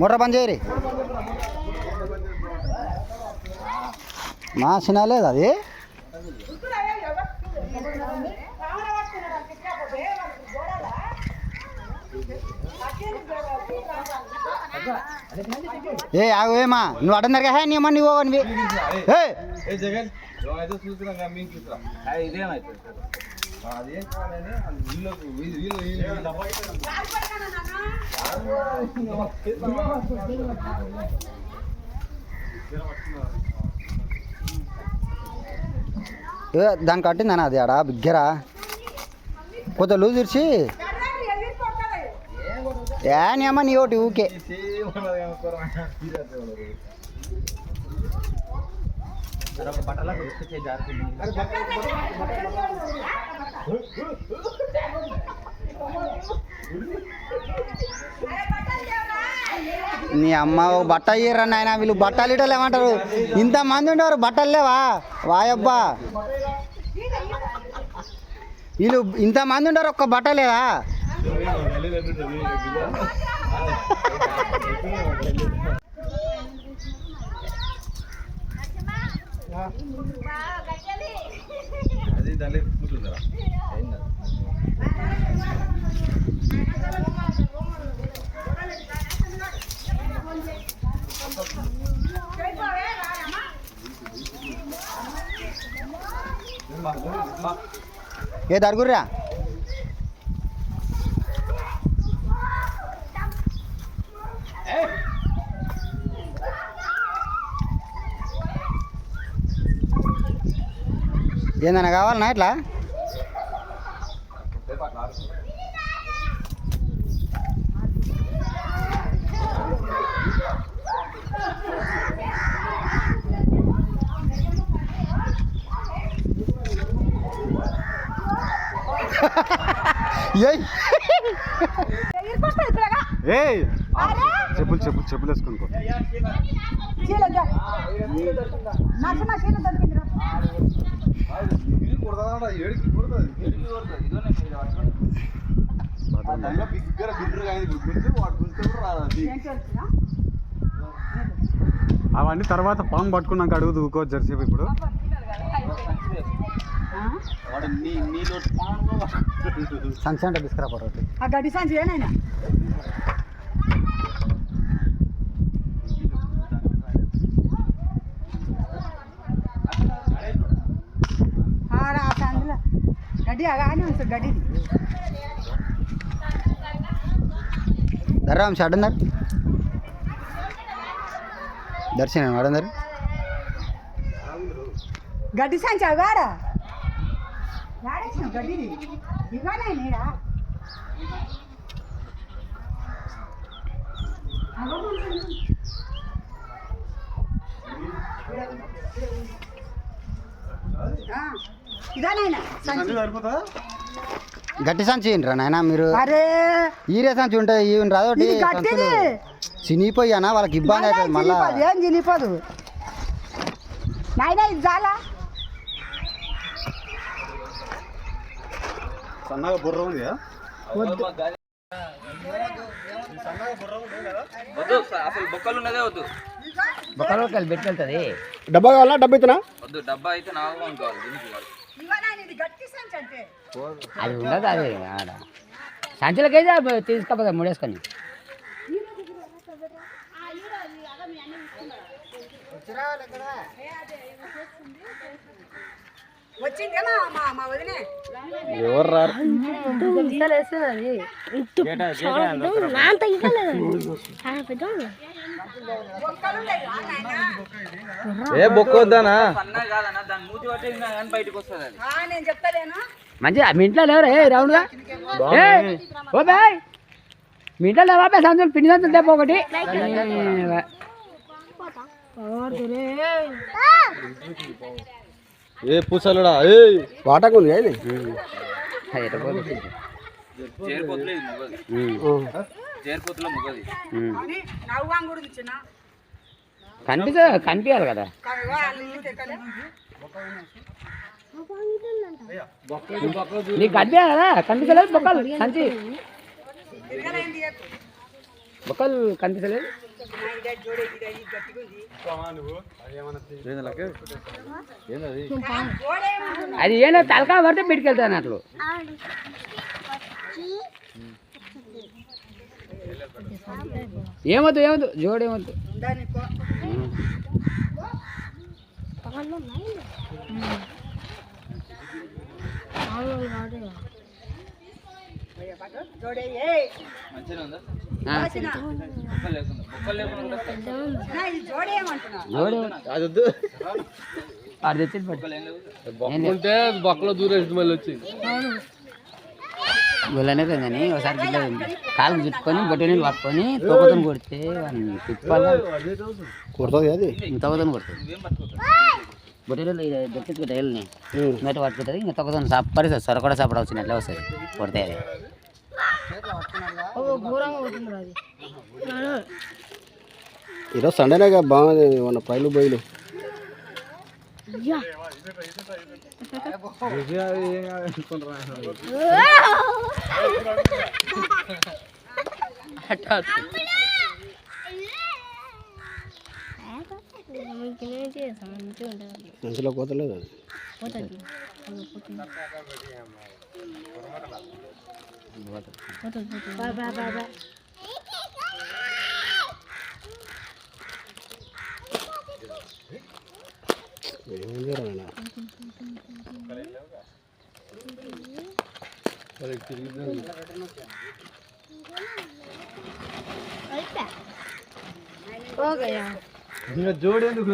మొర్ర బంద్ చేయరి మా సినా లేదు అది. ఏ ఆగు ఏమా నువ్వు అడన్నారు హే నీ అమ్మ నువ్వు పోవనివి ఏ. ఏ జగన్ అయితే అదేం కాదని వీళ్ళకు వీళ్ళు దానికి కట్టిందన్న అది ఆడ? బిగ్గరా. కొంచెం లూజ్ ఇచ్చి ఏ నీ అమ్మ నీ ఒకటి ఊకే. నీ అమ్మ ఓ బట్ట ఇయ్యరా నాయన వీళ్ళు బట్టలు ఇటలు ఏమంటారు ఇంత మంది ఉండేవారు బట్టలు లేవా? వాయబ్బా. వీళ్ళు ఇంత మంది ఉండరు ఒక్క బట్ట లేదా అది దాని కూర్చుంటారా? ఏ దరుగుర్రా ఏందన్నా కావాలన్నా ఇట్లా ఏయ్ ఏయ్ చెప్పులు చెప్పులు చెప్పులు వేసుకునుకో ఇది కొడతాడా ఏడికి కొడుతుంది ఏడికి కొడుతుంది ఇదోనే మీరు పట్టుకోండి ఆ దానిలో బిగ్గర బిడ్డరు కానీ గుర్తు వాడు గుర్తు కూడా రాదు అది అవన్నీ తర్వాత పాము పట్టుకున్నాక అడుగు దూకో జెర్సీపు ఇప్పుడు అంటే తీసుకురా పొరటి ఆ గడ్డి సంచి ఏనైనా ఆడ ఆ సందులో గడ్డి అగానే ఉంటుంది గడ్డి ధర్రాం షాడున్నారు దర్శనం ఆడున్నారు గడ్డి సంచి అగాడా ఆడేసిన గడ్డిది ఇవ్వనే నీడా? గట్టి సంచి ఏంట్రా నాయన? మీరు అరే! ఈరే సంచి ఉంటాయి ఈవెన్ రాదోటి చినిగిపోయానా వాళ్ళకి ఇబ్బంది అవుతుంది మళ్ళా. ఏం చినిపోదు నాయనా ఇది చాలా. సన్నగా బుర్ర ఉంది వద్దు. అసలు బొక్కలు ఉన్నదే వద్దు. డబ్బా కావాలా? డబ్బా ఇతనా? వద్దు డబ్బా అయితే నాకు కావాలి దీనికి కాదు అది ఉండదు అది ఆడ. సంచులకైతే తీసుకపోతా ముడేసుకొని. వచ్చిందేమా మా మా వదినే. ఎవరు రారు ఒక్కలు ఉండేది రా నాయనా. ఏ బొక్కొద్దానా సన్నగా కాదన్న దాని మూతి పట్టి కానీ బయటకు వస్తుంది అది ఆ, నేను చెప్తలేను మంచిగా మీ ఇంట్లో లేవరా ఏ రౌండ్గా. ఏ, ఓ బాయ్. మీ ఇంట్లో లేవా బే సంచులు పిండి సంచులు తెప్ప ఒకటి. ఏ పూసలుడా? ఏ వాటాకు ఉంది చేరిపోతులు ఇది మొగది కనిపిస్తా కనిపించాలి కదా. నీకు కనిపించాలి కదా? కనిపించలేదు బొక్కలు. బొక్కలు కనిపించలేదు. ఏంది? అది ఏంటో తలకా పడితే బిడికెళ్తాను అట్లు ఏమొద్దు ఏమొద్దు జోడు ఏమొద్దు. అది తెచ్చింది. బొక్కలు దూరేసి మళ్ళీ వచ్చి. గుళ్ళనే పోయిందని ఒకసారి గిట్ల కాలు చుట్టుకొని బొట్టు నీళ్ళు పట్టుకొని తోకతను కొడితే వాడిని తిప్పాలి కొడుతుంది అది? తోకతను కొడుతుంది బొట్టు నీళ్ళు దొరికించుకుంటే వెళ్ళని ఇంకటి పట్టుకుంటుంది ఇంకా తొక్కతను సప్పరి సొరకొడ సపడ వచ్చినట్లే వస్తుంది. కొడితే అది. ఈరోజు సండేనే బాగుంది మన పైలు బొయ్యిలు మంచిలో పోతలేదు అది ఏముంది రా నాయనా. ఇంకా జోడేందుకు